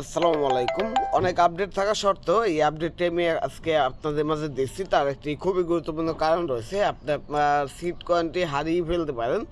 আসসালামু আলাইকুম। অনেক আপডেট থাকা সত্ত্বেও এই আপডেটটি আমি আজকে আপনাদের মাঝে দিচ্ছি তার একটি খুবই গুরুত্বপূর্ণ কারণ রয়েছে, আপনি আপনার সিট কয়েনটি হারিয়ে ফেলতে পারেন।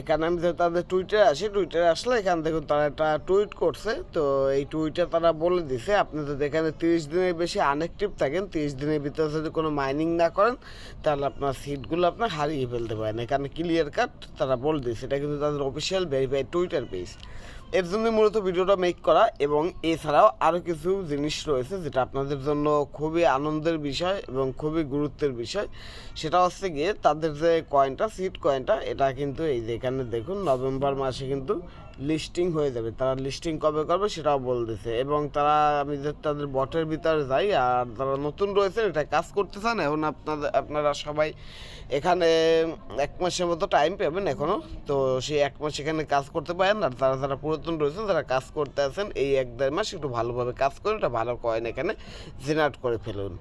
এখানে আমি যেহেতু তাদের টুইটারে আসি টুইটারে আসলে এখান থেকে তারা একটা টুইট করছে। তো এই টুইটে তারা বলে দিছে আপনি যদি এখানে তিরিশ দিনের বেশি আনএক্টিভ থাকেন, তিরিশ দিনের ভিতরে যদি কোনো মাইনিং না করেন, তাহলে আপনার সিটগুলো আপনার হারিয়ে ফেলতে পারেন। এখানে ক্লিয়ার কাট তারা বলে দিয়েছে, এটা কিন্তু তাদের অফিসিয়াল ভেরিফাইড টুইটার পেজ এর জন্য মূলত ভিডিওটা মেক করা এবং এছাড়াও আরও কিছু জিনিস রয়েছে যেটা আপনাদের জন্য খুবই আনন্দের বিষয় এবং খুবই গুরুত্বের বিষয়। সেটা হচ্ছে গিয়ে তাদের যে কয়েনটা সিট কয়েনটা এটা কিন্তু এই যে এখানে দেখুন, নভেম্বর মাসে কিন্তু লিস্টিং হয়ে যাবে। তারা লিস্টিং কবে করবে সেটাও বলতেছে এবং তারা, আমি যে তাদের বটের ভিতরে যাই আর তারা নতুন রয়েছে এটা কাজ করতে চান, এখন আপনাদের, আপনারা সবাই এখানে এক মাসের মতো টাইম পাবেন এখনও তো সেই এক মাস এখানে কাজ করতে পারেন আর যারা যারা পুরাতন রয়েছেন যারা কাজ করতে আছেন, এই এক দেড় মাস একটু ভালোভাবে কাজ করে এটা ভালো কয়েন এখানে জেনারেট করে ফেলুন।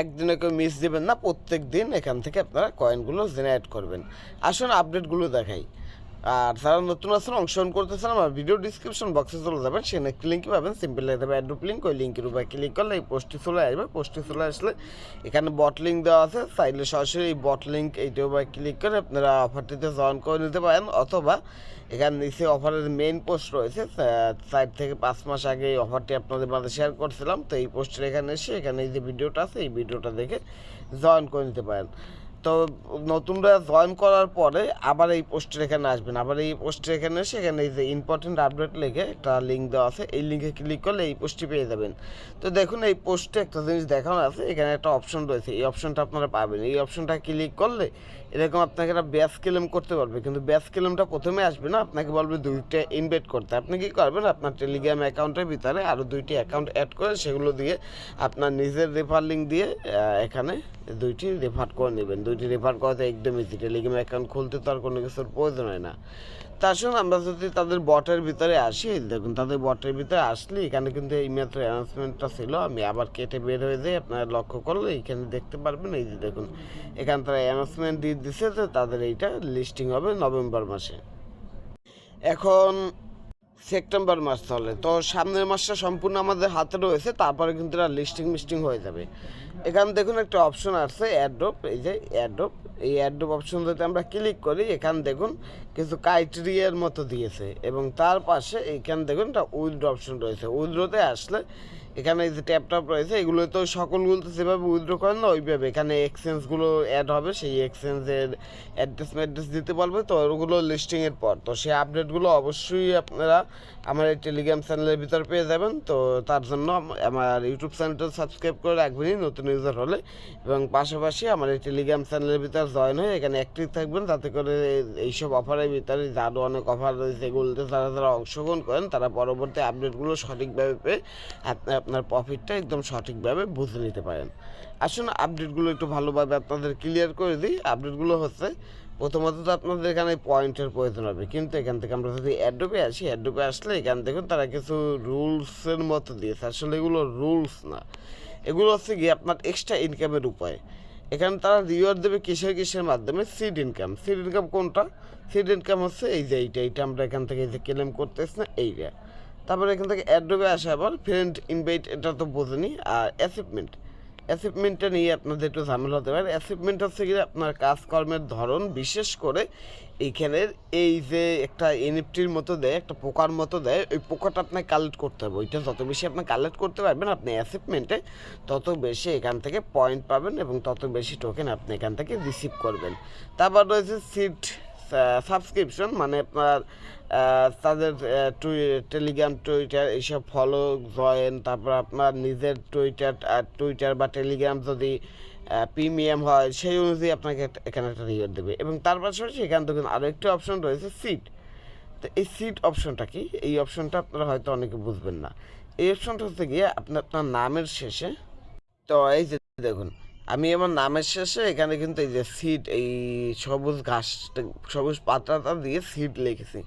একদিনে কেউ মিস দেবেন না, প্রত্যেক দিন এখান থেকে আপনারা কয়েনগুলো জেনারেট করবেন। আসুন আপডেটগুলো দেখাই। আর যারা নতুন আছেন, অংশগ্রহণ করতেছেন, আমার ভিডিও ডিসক্রিপশন বক্সে চলে যাবেন। সেখানে একটি লিঙ্ক পাবেন। সিম্পল লাগতে হবে অ্যাড্রুপ লিঙ্ক ওই লিঙ্কের উপরে ক্লিক করলে এই পোস্টটি চলে আসবে। পোস্টটি চলে আসলে এখানে বট লিঙ্ক দেওয়া আছে। চাইলে সরাসরি এই বট লিঙ্ক এইটার উপরে ক্লিক করে আপনারা অফারটিতে জয়েন করে নিতে পারেন। অথবা এখানে নিচে অফারের মেইন পোস্ট রয়েছে। চার থেকে পাঁচ মাস আগে এই অফারটি আপনাদের মাঝে শেয়ার করছিলাম। তো এই পোস্টের এখানে এসে এখানে এই যে ভিডিওটা আছে, এই ভিডিওটা দেখে জয়েন করে নিতে পারেন। তো নতুনরা জয়েন করার পরে আবার এই পোস্টের এখানে আসবেন। আবার এই পোস্টের এখানে এসে এখানে এই যে ইম্পর্টেন্ট আপডেট লিখে একটা লিঙ্ক দেওয়া আছে, এই লিঙ্কে ক্লিক করলে এই পোস্টটি পেয়ে যাবেন। তো দেখুন, এই পোস্টে একটা জিনিস দেখানো আছে, এখানে একটা অপশন রয়েছে। এই অপশনটা আপনারা পাবেন। এই অপশনটা ক্লিক করলে এরকম আপনাকে একটা ব্যাস ক্লেম করতে পারবে কিন্তু ব্যাস ক্লেমটা প্রথমে আসবে না, আপনাকে বলবে দুইটা ইনভেট করতে। আপনি কি করবেন? আপনার টেলিগ্রাম অ্যাকাউন্টের ভিতরে আরও দুইটি অ্যাকাউন্ট অ্যাড করে সেগুলো দিয়ে আপনার নিজের রেফার লিঙ্ক দিয়ে এখানে দুইটি রেফার করে নেবেন। দুইটি রেফার করাতে একদম ইজি টেলিগ্রাম অ্যাকাউন্ট খুলতে তো আর কোনো কিছুর প্রয়োজন হয় না। তার সঙ্গে আমরা যদি তাদের বটের ভিতরে আসি, দেখুন তাদের বটের ভিতরে আসলে এখানে কিন্তু এই মাত্র অ্যানাউন্সমেন্টটা ছিল, আমি আবার কেটে বের হয়ে যাই আপনারা লক্ষ্য করলে এখানে দেখতে পারবেন, এই যে দেখুন, এখানে তারা অ্যানাউন্সমেন্ট দিয়ে দিছে যে তাদের এইটা লিস্টিং হবে নভেম্বর মাসে। এখন সেপ্টেম্বর মাস তাহলে। তো সামনের মাসটা সম্পূর্ণ আমাদের হাতে রয়েছে, তারপরে কিন্তু এটা লিস্টিং মিস্টিং হয়ে যাবে। এখানে দেখুন একটা অপশন আসছে অ্যাডোপ এই যে অ্যাডোপ এই অ্যাডোপ অপশন যদি আমরা ক্লিক করি, এখান দেখুন কিছু ক্রাইটেরিয়ার মতো দিয়েছে। এবং তার পাশে এখানে দেখুন একটা উইথড্র অপশন রয়েছে। উইড্রোতে আসলে এখানে যে ট্যাপ ট্যাপ রয়েছে, এগুলো তো সকলগুলো তো যেভাবে উইথড্র করেন না, ওইভাবে। এখানে এক্সচেঞ্জগুলো অ্যাড হবে, সেই এক্সচেঞ্জের অ্যাড্রেস ম্যাড্রেস দিতে পারবে তো ওগুলো লিস্টিংয়ের পর। তো সেই আপডেটগুলো অবশ্যই আপনারা আমার এই টেলিগ্রাম চ্যানেলের ভিতর পেয়ে যাবেন। তো তার জন্য আমার ইউটিউব চ্যানেলটা সাবস্ক্রাইব করে রাখবেনই, নতুন ইউজার হলে। এবং পাশাপাশি আমার এই টেলিগ্রাম চ্যানেলের ভিতর জয়েন হয়ে এখানে অ্যাক্টিভ থাকবেন তাতে করে এইসব অফারের ভিতরে যে আরও অনেক অফার রয়েছে, এগুলোতে যারা যারা অংশগ্রহণ করেন, তারা পরবর্তী আপডেটগুলো সঠিকভাবে পেয়ে আপনি আপনার প্রফিটটা একদম সঠিকভাবে বুঝে নিতে পারেন। আসুন আপডেটগুলো একটু ভালোভাবে আপনাদের ক্লিয়ার করে দিই। আপডেটগুলো হচ্ছে, প্রথমত তো আপনাদের এখানে পয়েন্টের প্রয়োজন হবে। কিন্তু এখান থেকে আমরা যদি অ্যাডোপে আসি অ্যাডোপে আসলে এখান দেখুন তারা কিছু রুলসের মতো দিয়েছে। আসলে এগুলো রুলস না। এগুলো হচ্ছে গিয়ে আপনার এক্সট্রা ইনকামের উপায়। এখানে তারা রিওয়ার্ড দেবে কিসের কিসের মাধ্যমে? সিড ইনকাম সিড ইনকাম কোনটা? সিড ইনকাম হচ্ছে এই যে এইটা এইটা আমরা এখান থেকে এই যে ক্লেম করতেছি না, এইটা। তারপরে এখান থেকে অ্যাডোবে আসে আবার ফ্রেন্ড ইনভাইট এটা তো বোঝেনি। আর অ্যাচিভমেন্ট অ্যাচিভমেন্টটা নিয়ে আপনাদের একটু ঝামেলা হতে পারে। অ্যাচিভমেন্ট হচ্ছে কি আপনার কাজকর্মের ধরন, বিশেষ করে এইখানের এই যে একটা এনএফটির মতো দেয়, একটা পোকার মতো দেয়, ওই পোকাটা আপনাকে কালেক্ট করতে হবে। ওইটা যত বেশি আপনি কালেক্ট করতে পারবেন, আপনি অ্যাচিভমেন্টে তত বেশি এখান থেকে পয়েন্ট পাবেন এবং তত বেশি টোকেন আপনি এখান থেকে রিসিভ করবেন। তারপর রয়েছে সিট সাবস্ক্রিপশন মানে আপনার তাদের টেলিগ্রাম টুইটার এইসব ফলো জয়েন তারপর আপনার নিজের টুইটার টুইটার বা টেলিগ্রাম যদি প্রিমিয়াম হয়, সেই অনুযায়ী আপনাকে এখানে একটা রিওয়ার্ড দেবে। এবং তার পাশাপাশি এখানে দেখুন আরও একটি অপশন রয়েছে সিট তো এই সিট অপশনটা কি? এই অপশনটা আপনারা হয়তো অনেকে বুঝবেন না। এই অপশনটা হচ্ছে গিয়ে আপনার আপনার নামের শেষে, তো এই যে দেখুন আমি আমার নামের শেষে এখানে কিন্তু এই যে সিড এই সবুজ ঘাস, সবুজ পাতাটা দিয়ে সিড লিখেছি।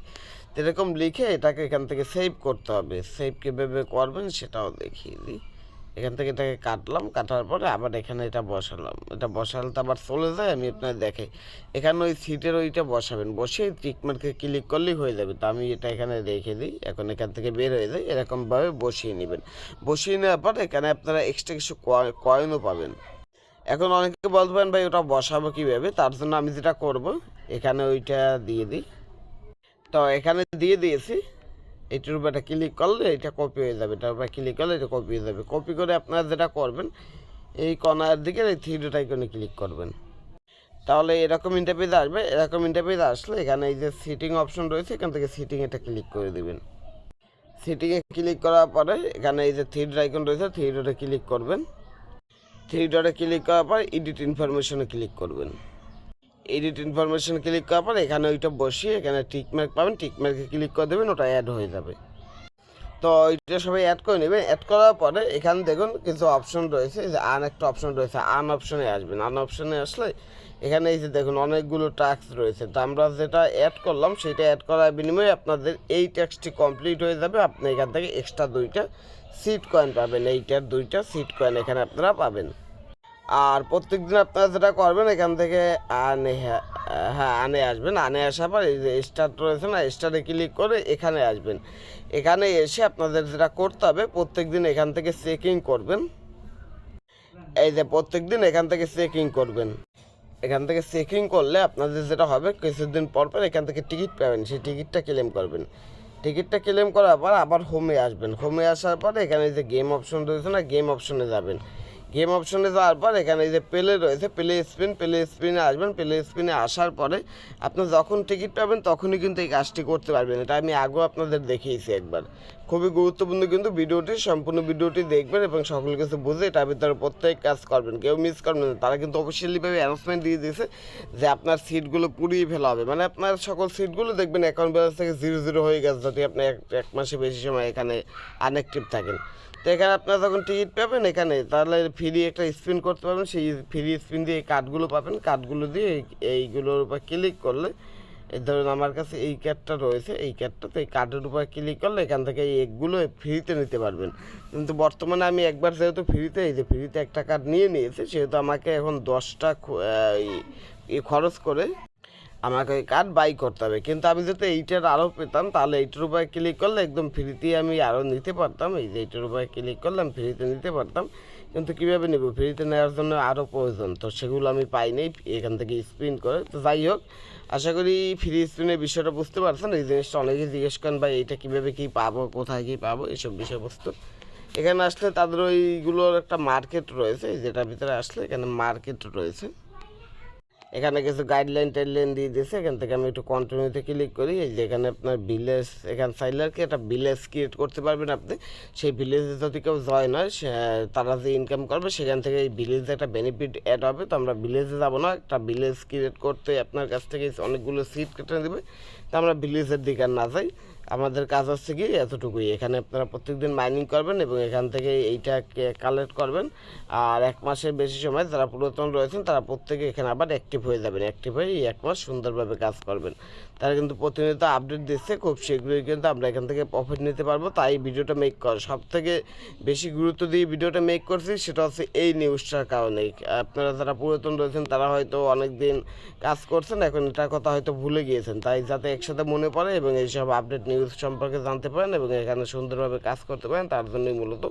এরকম লিখে এটাকে এখান থেকে সেভ করতে হবে। সেভ কীভাবে করবেন সেটাও দেখিয়ে দিই। এখান থেকে এটাকে কাটলাম, কাটার পরে আবার এখানে এটা বসালাম। এটা বসালে তো আবার চলে যায়, আমি আপনার দেখে এখানে ওই সিটের ওইটা বসাবেন। বসে টিকমার্কে ক্লিক করলেই হয়ে যাবে। তো আমি এটা এখানে রেখে দিই। এখন এখান থেকে বের হয়ে যায় এরকমভাবে বসিয়ে নেবেন। বসিয়ে নেওয়ার পর এখানে আপনারা এক্সট্রা কিছু কয়েনও পাবেন। এখন অনেকে বলতে পারেন ভাই, ওটা বসাবো কীভাবে? তার জন্য আমি যেটা করব, এখানে ওইটা দিয়ে দিই। তো এখানে দিয়ে দিয়েছি। এটার উপর একটা ক্লিক করলে এটা কপি হয়ে যাবে। এটার উপর ক্লিক করলে এটা কপি হয়ে যাবে। কপি করে আপনারা যেটা করবেন, এই কর্নার দিকে এই থ্রি ডট আইকনে ক্লিক করবেন। তাহলে এরকম ইন্টারপেজ আসবে। এরকম ইন্টারপেজ আসলে এখানে এই যে সিটিং অপশন রয়েছে, এখান থেকে সিটিং এটা ক্লিক করে দেবেন। সিটিংয়ে ক্লিক করার পরে এখানে এই যে থ্রি ডট আইকন রয়েছে থ্রি ডটে ক্লিক করবেন। থ্রি ডটে ক্লিক করার পর এডিট ইনফরমেশনে ক্লিক করবেন। এডিট ইনফরমেশন ক্লিক করার পর এখানে ওইটা বসিয়ে এখানে টিকমার্ক পাবেন টিকমার্কে ক্লিক করে দেবেন, ওটা অ্যাড হয়ে যাবে। তো ওইটা সবাই অ্যাড করে নেবেন। অ্যাড করার পরে এখানে দেখুন কিছু অপশন রয়েছে যে আন একটা অপশন রয়েছে, আন অপশনে আসবেন। আন অপশনে আসলে এখানে এই যে দেখুন অনেকগুলো ট্যাক্স রয়েছে। তো আমরা যেটা অ্যাড করলাম, সেটা অ্যাড করার বিনিময়ে আপনাদের এই ট্যাক্সটি কমপ্লিট হয়ে যাবে। আপনি এখান থেকে এক্সট্রা দুইটা সিট কয়েন পাবেন। এইটার দুইটা সিট কয়েন এখানে আপনারা পাবেন। আর প্রত্যেক দিন আপনারা যেটা করবেন, এখান থেকে আনে হ্যাঁ আনে আসবেন। আনে আসার পর এই যে স্টার্ট রয়েছে না স্টারে ক্লিক করে এখানে আসবেন। এখানে এসে আপনাদের যেটা করতে হবে প্রত্যেক দিন এখান থেকে চেকিং করবেন। এই যে প্রত্যেক দিন এখান থেকে চেকিং করবেন। এখান থেকে চেকিং করলে আপনাদের যেটা হবে, কিছুদিন পর পর এখান থেকে টিকিট পাবেন। সেই টিকিটটা ক্লেম করবেন। টিকিটটা ক্লেম করার পর আবার হোমে আসবেন। হোমে আসার পর এখানে যে গেম অপশন রয়েছে না গেম অপশনে যাবেন। গেম অপশনে যাওয়ার পর এখানে এই যে প্লে রয়েছে প্লে স্পিন প্লে স্পিনে আসবেন প্লে স্পিনে আসার পরে আপনি যখন টিকিট পাবেন তখনই কিন্তু এই কাজটি করতে পারবেন। এটা আমি আগেও আপনাদের দেখিয়েছি একবার। খুবই গুরুত্বপূর্ণ কিন্তু ভিডিওটি, সম্পূর্ণ ভিডিওটি দেখবেন এবং সকল কিছু বুঝে এটার ভিতরে প্রত্যেক কাজ করবেন। কেউ মিস করবেন না। তারা কিন্তু অফিসিয়ালিভাবে অ্যানাউন্সমেন্ট দিয়ে দিয়েছে যে আপনার সিটগুলো পুড়িয়ে ফেলা হবে। মানে আপনার সকল সিটগুলো দেখবেন অ্যাকাউন্ট ব্যালেন্স থেকে জিরো জিরো হয়ে গেছে, যদি আপনি এক মাসে বেশি সময় এখানে আনঅ্যাক্টিভ থাকেন। তো এখানে আপনারা যখন টিকিট পাবেন এখানে, তাহলে ফ্রি একটা স্পিন করতে পারবেন। সেই ফ্রি স্পিন দিয়ে এই কার্ডগুলো পাবেন। কার্ডগুলো দিয়ে এইগুলোর উপর ক্লিক করলে ধরুন আমার কাছে এই কার্ডটা রয়েছে, এই কার্ডটা তো এই কার্ডের উপর ক্লিক করলে এখান থেকে এই এগুলো ফ্রিতে নিতে পারবেন। কিন্তু বর্তমানে আমি একবার যেহেতু ফ্রিতে এই যে ফ্রিতে একটা কার্ড নিয়ে নিয়েছি, সেহেতু আমাকে এখন দশটা খরচ করে আমাকে ওই কার্ড বাই করতে হবে। কিন্তু আমি যদি এইটার আরও পেতাম, তাহলে এইটার উপরে ক্লিক করলে একদম ফ্রিতে আমি আরও নিতে পারতাম। এই যে এইটার উপরে ক্লিক করলাম ফ্রিতে নিতে পারতাম। কিন্তু কীভাবে নেব? ফ্রিতে নেওয়ার জন্য আরও প্রয়োজন। তো সেগুলো আমি পাইনি, এখান থেকে স্পিন করে। তো যাই হোক, আশা করি ফ্রি স্পিনের বিষয়টা বুঝতে পারছেন। এই জিনিসটা অনেকে জিজ্ঞেস করেন, ভাই, এইটা কীভাবে কী পাবো? কোথায় কী পাবো? এইসব বিষয়বস্তু। এখানে আসলে তাদের ওইগুলোর একটা মার্কেট রয়েছে, যেটার ভিতরে আসলে এখানে মার্কেট রয়েছে। এখানে কিছু গাইডলাইন টাইডলাইন দিয়ে দিয়েছে, এখান থেকে আমি একটু কন্টিনিউতে ক্লিক করি। এই যে এখানে আপনার ভিলেজ এখান চাইলে আর কি একটা ভিলেজ ক্রিয়েট করতে পারবেন আপনি। সেই ভিলেজে যদি কেউ জয়েন হয় তারা যে ইনকাম করবে, সেখান থেকে এই ভিলেজে একটা বেনিফিট অ্যাড হবে। তো আমরা ভিলেজে যাব না, একটা ভিলেজ ক্রিয়েট করতে আপনার কাছ থেকে অনেকগুলো সিট কেটে দেবে তো আমরা ভিলেজের দিকে আর না যাই। আমাদের কাজ হচ্ছে কি এতটুকুই। এখানে আপনারা প্রত্যেকদিন মাইনিং করবেন এবং এখান থেকে এইটাকে কালেক্ট করবেন। আর এক মাসের বেশি সময় যারা পুরাতন রয়েছেন, তারা প্রত্যেকে এখানে আবার অ্যাক্টিভ হয়ে যাবেন। অ্যাক্টিভ হয়ে এক মাস সুন্দরভাবে কাজ করবেন। তারা কিন্তু প্রতিনিয়ত আপডেট দিচ্ছে, খুব শীঘ্রই কিন্তু আমরা এখান থেকে প্রফিট নিতে পারব। তাই ভিডিওটা মেক কর। সব থেকে বেশি গুরুত্ব দিয়ে ভিডিওটা মেক করছি সেটা হচ্ছে এই নিউজটার কারণেই আপনারা যারা পুরাতন রয়েছেন, তারা হয়তো অনেক দিন কাজ করছেন, এখন এটার কথা হয়তো ভুলে গিয়েছেন। তাই যাতে একসাথে মনে পড়ে এবং এইসব আপডেট নিউজ সম্পর্কে জানতে পারেন এবং এখানে সুন্দরভাবে কাজ করতে পারেন, তার জন্যই মূলত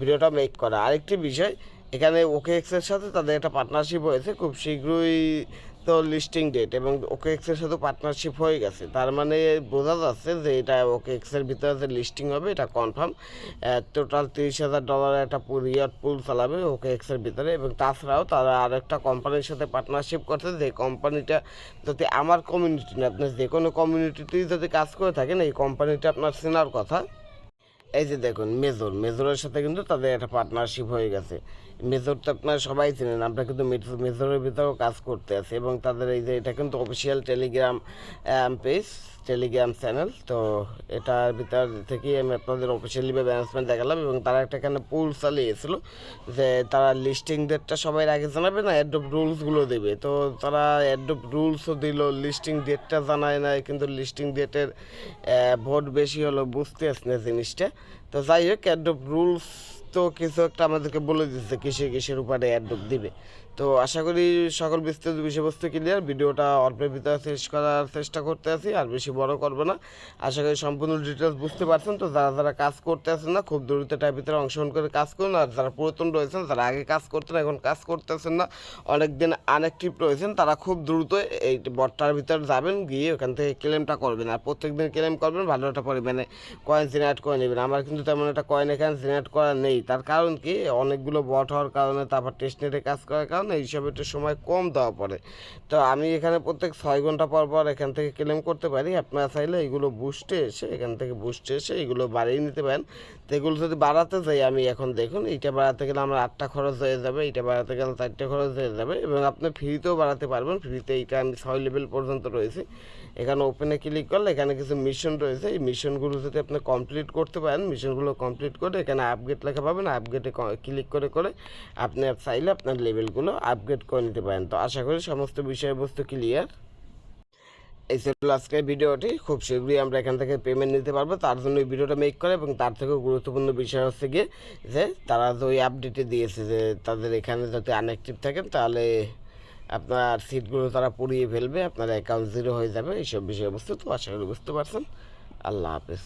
ভিডিওটা মেক করা। আরেকটি বিষয় এখানে ওকে এক্সের সাথে তাদের একটা পার্টনারশিপ হয়েছে, খুব শীঘ্রই তো লিস্টিং ডেট এবং ওকে এক্সের সাথে পার্টনারশিপ হয়ে গেছে। তার মানে বোঝা যাচ্ছে যে এটা ওকে এক্সের ভিতরে যে লিস্টিং হবে, এটা কনফার্ম টোটাল তিরিশ হাজার ডলারের একটা রিয়ার পুল চালাবে ওকে এক্সের ভিতরে এবং তাছাড়াও তারা আর একটা কোম্পানির সাথে পার্টনারশিপ করছে, যে কোম্পানিটা যদি আমার কমিউনিটি না আপনার যে কোনো কমিউনিটিতেই যদি কাজ করে থাকেন, এই কোম্পানিটা আপনার চেনার কথা। এই যে দেখুন মেজর মেজরের সাথে কিন্তু তাদের একটা পার্টনারশিপ হয়ে গেছে। মেজর তো আপনারা সবাই চিনেন, আমরা কিন্তু মেজর- মেজরের ভিতরেও কাজ করতে আছি এবং তাদের এই যে, এটা কিন্তু official Telegram page Telegram channel তো এটার ভিতর থেকে আমি আপনাদের অফিসিয়ালিভাবে অ্যানাউন্সমেন্ট দেখালাম এবং তারা একটা এখানে পুল চালিয়েছিল যে তারা লিস্টিং ডেটটা সবাই আগে জানাবে না অ্যাডপ রুলসগুলো দেবে। তো তারা অ্যাডপ রুলসও দিল লিস্টিং ডেটটা জানায় না কিন্তু লিস্টিং ডেটের ভোট বেশি হলো, বুঝতে আসছে না জিনিসটা। তো যাই হোক অ্যাডপ রুলস তো কিছু একটা আমাদেরকে বলে দিচ্ছে কিসে কিসের উপরে অ্যাড দিবে। তো আশা করি সকল বিস্তারিত বিষয়বস্তু ক্লিয়ার ভিডিওটা অল্পের ভিতরে শেষ করার চেষ্টা করতে আছি, আর বেশি বড় করব না। আশা করি সম্পূর্ণ ডিটেলস বুঝতে পারছেন, তো যারা যারা কাজ করতে আছেন না, খুব দ্রুততার ভিতরে অংশগ্রহণ করে কাজ করুন, আর যারা পুরাতন রয়েছেন, যারা আগে কাজ করতেন, এখন কাজ করতেছেন না অনেক দিন আনঅ্যাক্টিভ রয়েছেন, তারা খুব দ্রুত এই বটটার ভিতরে যাবেন, গিয়ে ওখান থেকে ক্লেমটা করবেন, আর প্রত্যেক দিন ক্লেম করবেন, ভালো একটা পরিমাণে কয়েন জেনারেট করে নেবেন। আমার কিন্তু তেমন একটা কয়েন এখানে জেনারেট করা নেই, তার কারণ কি, অনেকগুলো বট হওয়ার কারণে, তারপর টেস্ট নেটে কাজ করার কারণে এইসব একটু সময় কম দেওয়া পড়ে। তো আমি এখানে প্রত্যেক ছয় ঘণ্টা পর পর এখান থেকে ক্লেম করতে পারি। আপনারা চাইলে এগুলো বুস্টে এসে, এখান থেকে বুস্টে এসে এগুলো বাড়িয়ে নিতে পারেন। তো এগুলো যদি বাড়াতে যাই আমি এখন দেখুন, এইটা বাড়াতে গেলে আমার আটটা খরচ হয়ে যাবে, এইটা বাড়াতে গেলে চারটে খরচ হয়ে যাবে এবং আপনি ফ্রিতেও বাড়াতে পারবেন। ফ্রিতে এইটা আমি ছয় লেভেল পর্যন্ত রয়েছে। এখানে ওপেনে ক্লিক করলে এখানে কিছু মিশন রয়েছে। এই মিশনগুলো যদি আপনি কমপ্লিট করতে পারেন মিশনগুলো কমপ্লিট করে এখানে আপগ্রেড লেখা পাবেন। আপগ্রেডে ক্লিক করে করে আপনি চাইলে আপনার লেভেলগুলো আপগ্রেড করে নিতে পারেন। তো আশা করি সমস্ত বিষয়বস্তু ক্লিয়ার এই ছিল আজকের ভিডিওটি। খুব শীঘ্রই আমরা এখান থেকে পেমেন্ট নিতে পারব। তার জন্য এই ভিডিওটা মেক করে এবং তার থেকেও গুরুত্বপূর্ণ বিষয় হচ্ছে গিয়ে যে তারা যে ওই আপডেটে দিয়েছে যে তাদের এখানে যদি আনঅ্যাক্টিভ থাকেন তাহলে আপনার সিটগুলো তারা পুড়িয়ে ফেলবে, আপনার অ্যাকাউন্ট জিরো হয়ে যাবে, এইসব বিষয়বস্তু। তো আশা করি বুঝতে পারছেন। আল্লাহ হাফেজ।